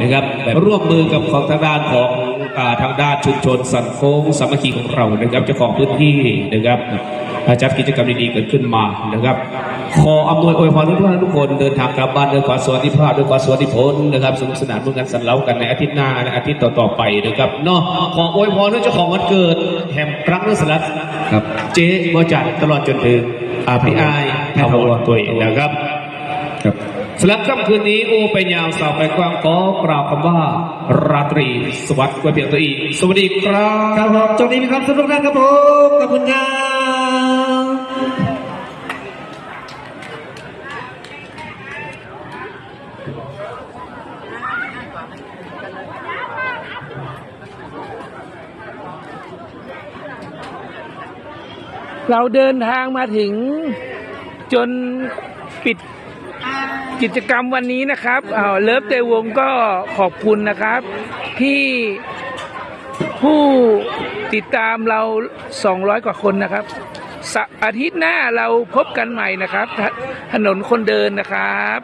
นะครับร่วมมือกับของทางด้านของทางด้านชุมชนสันโค้งสามัคคีของเรานะครับเจ้าของพื้นที่นะครับจัดกิจกรรมดีๆเกิดขึ้นมานะครับ ขออำนวยอวยพรทุกท่านทุกคนเดินทางกลับบ้านด้วยความสวัสดิภาพด้วยความสวัสดิผลนะครับสนุกสนานร่วมกันสันเล้ากันในอาทิตย์หน้าในอาทิตย์ต่อๆไปนะครับเนาะขออวยพรด้วยเจ้าของวันเกิดแห่งรั้งนัสลัดครับเจ๊บอจัดตลอดจนถึงอาพี่ไอายทาวรตัวเองนะครับครับ สำหรับค่ำคืนนี้โอไปยาวสาวไปกว้างขอกล่าวคำว่า ราตรีสวัสดิ์ไว้เพียงตัวอีกสวัสดีครับครับผมจงดีมีความสุขทุกท่านครับผมขอบคุณครับเราเดินทางมาถึงจนปิด กิจกรรมวันนี้นะครับอ้าวเลิฟเตวงก็ขอบคุณนะครับ ที่ผู้ติดตามเรา 200 กว่าคนนะครับอาทิตย์หน้าเราพบกันใหม่นะครับ ถนนคนเดินนะครับ